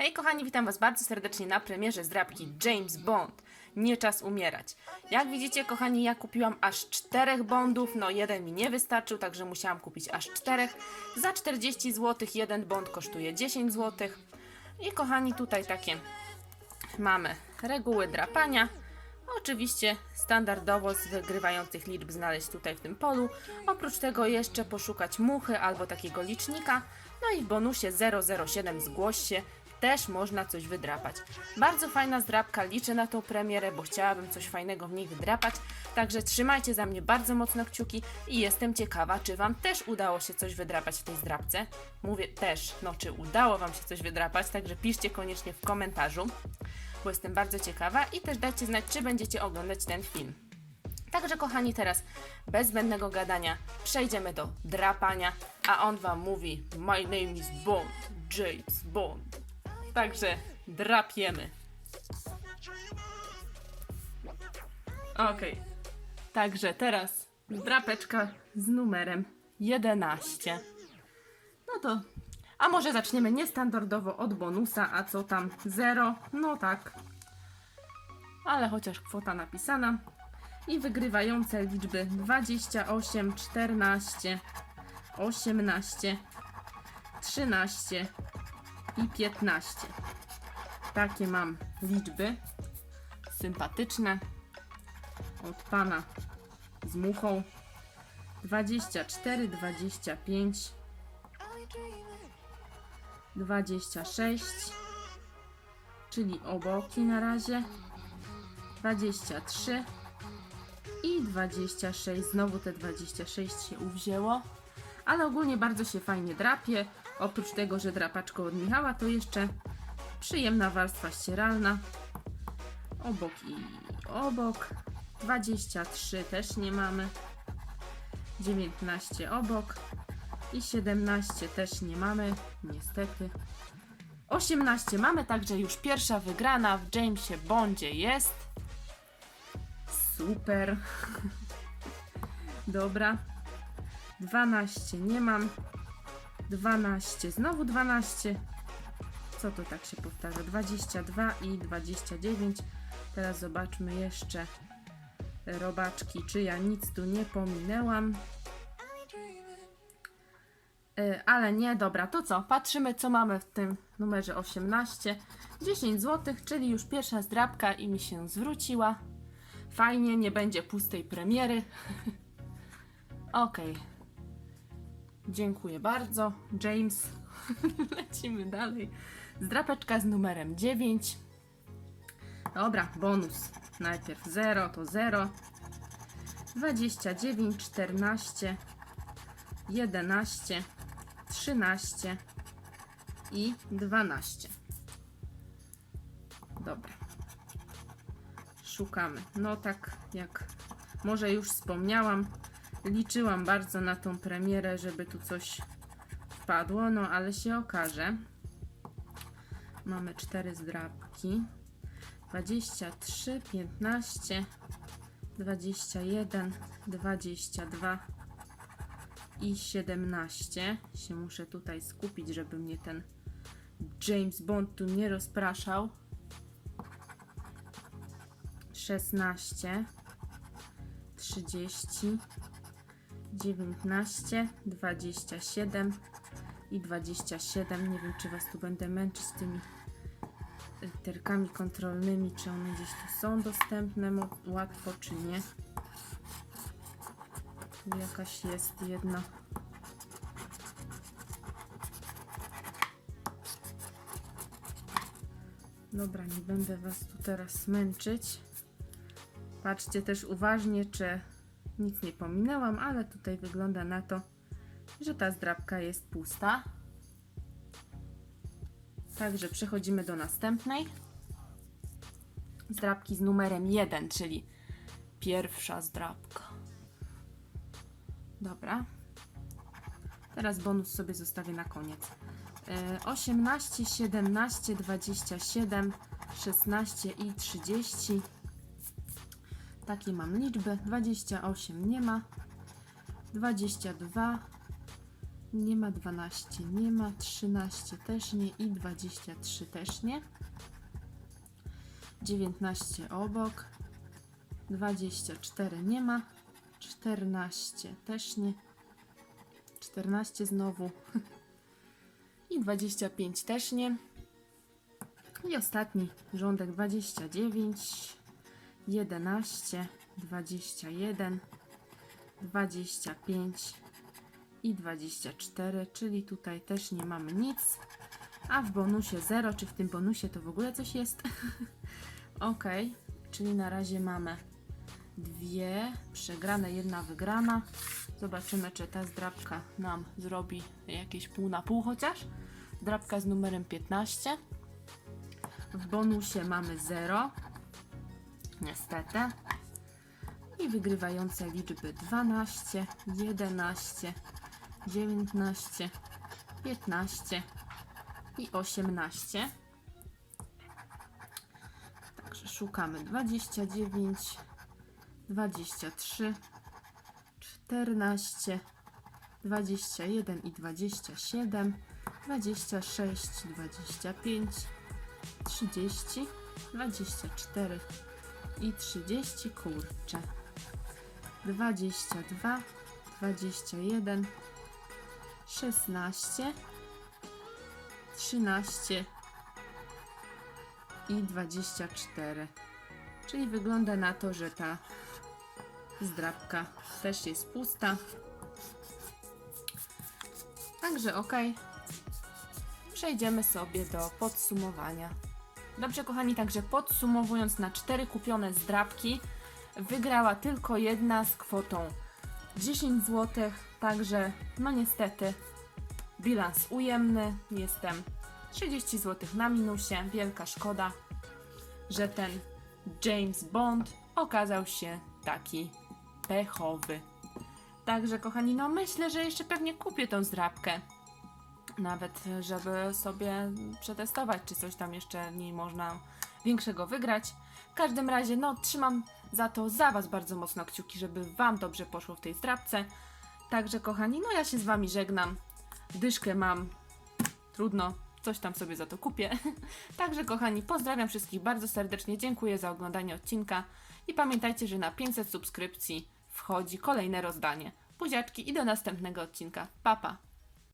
Hej kochani, witam Was bardzo serdecznie na premierze zdrabki James Bond. Nie czas umierać. Jak widzicie, kochani, ja kupiłam aż czterech Bondów. No, jeden mi nie wystarczył, także musiałam kupić aż czterech. Za 40 zł jeden Bond kosztuje 10 zł. I kochani, tutaj takie mamy reguły drapania. Oczywiście standardowo z wygrywających liczb znaleźć tutaj w tym polu. Oprócz tego jeszcze poszukać muchy albo takiego licznika. No i w bonusie 007 zgłoś się. Też można coś wydrapać. Bardzo fajna zdrapka, liczę na tą premierę, bo chciałabym coś fajnego w niej wydrapać. Także trzymajcie za mnie bardzo mocno kciuki i jestem ciekawa, czy Wam też udało się coś wydrapać w tej zdrapce. Mówię też, no czy udało Wam się coś wydrapać, także piszcie koniecznie w komentarzu bo jestem bardzo ciekawa i też dajcie znać, czy będziecie oglądać ten film. Także kochani, teraz bez zbędnego gadania przejdziemy do drapania, a on wam mówi My name is Bond, James Bond. Także drapiemy. Okej. Także teraz drapeczka z numerem 11. No to. A może zaczniemy niestandardowo od bonusa, a co tam? 0? No tak. Ale chociaż kwota napisana. I wygrywające liczby 28, 14, 18, 13 i 15. Takie mam liczby. Sympatyczne. Od pana z muchą. 24, 25, 26, czyli oboki na razie, 23 i 26. Znowu te 26 się uwzięło, ale ogólnie bardzo się fajnie drapie. Oprócz tego, że drapaczką od Michała, to jeszcze przyjemna warstwa ścieralna. Obok i obok. 23 też nie mamy. 19 obok. I 17 też nie mamy, niestety. 18 mamy, także już pierwsza wygrana w Jamesie Bondzie jest. Super. Dobra. 12 nie mam. 12, znowu 12. Co to tak się powtarza? 22 i 29. Teraz zobaczmy jeszcze robaczki, czy ja nic tu nie pominęłam. Y, ale nie, dobra, to co? Patrzymy, co mamy w tym numerze 18. 10 zł, czyli już pierwsza zdrabka i mi się zwróciła. Fajnie, nie będzie pustej premiery. Okej. Dziękuję bardzo, James. Lecimy dalej. Zdrapeczka z numerem 9. Dobra, bonus. Najpierw 0 to 0. 29, 14, 11, 13 i 12. Dobra. Szukamy. No tak jak może już wspomniałam, liczyłam bardzo na tą premierę, żeby tu coś wpadło, no ale się okaże. Mamy cztery zdrabki. 23, 15, 21, 22 i 17. Się muszę tutaj skupić, żeby mnie ten James Bond tu nie rozpraszał. 16, 30, 19, 27 i 27. Nie wiem, czy Was tu będę męczyć z tymi literkami kontrolnymi, czy one gdzieś tu są dostępne łatwo, czy nie. Tu jakaś jest jedna. Dobra, nie będę Was tu teraz męczyć. Patrzcie też uważnie, czy nic nie pominęłam, ale tutaj wygląda na to, że ta zdrabka jest pusta. Także przechodzimy do następnej. Zdrabki z numerem 1, czyli pierwsza zdrabka. Dobra. Teraz bonus sobie zostawię na koniec. E, 18, 17, 27, 16 i 30. Takie mam liczby. 28 nie ma. 22, Nie ma 12, nie ma 13 też nie i 23 też nie. 19 obok. 24 nie ma. 14 też nie. 14 znowu. I 25 też nie. I ostatni rządek 29, 11, 21, 25 i 24, czyli tutaj też nie mamy nic. A w bonusie 0, czy w tym bonusie to w ogóle coś jest? ok, czyli na razie mamy dwie przegrane, jedna wygrana. Zobaczymy, czy ta zdrabka nam zrobi jakieś pół na pół chociaż. Zdrabka z numerem 15. W bonusie mamy 0. Niestety. I wygrywające liczby 12, 11, 19, 15 i 18. Także szukamy 29, 23, 14, 21 i 27, 26, 25, 30, 24 i 30, kurczę. 22, 21, 16, 13 i 24. Czyli wygląda na to, że ta zdrabka też jest pusta. Także ok. Przejdziemy sobie do podsumowania. Dobrze, kochani, także podsumowując na cztery kupione zdrabki, wygrała tylko jedna z kwotą 10 zł. Także, no niestety, bilans ujemny. Jestem 30 zł na minusie. Wielka szkoda, że ten James Bond okazał się taki pechowy. Także, kochani, no myślę, że jeszcze pewnie kupię tą zdrabkę. Nawet, żeby sobie przetestować, czy coś tam jeszcze w niej można większego wygrać. W każdym razie, no, trzymam za to za Was bardzo mocno kciuki, żeby Wam dobrze poszło w tej zdrabce. Także, kochani, no ja się z Wami żegnam. Dyszkę mam. Trudno, coś tam sobie za to kupię. Także, kochani, pozdrawiam wszystkich bardzo serdecznie. Dziękuję za oglądanie odcinka. I pamiętajcie, że na 500 subskrypcji wchodzi kolejne rozdanie. Buziaczki i do następnego odcinka. Pa, pa!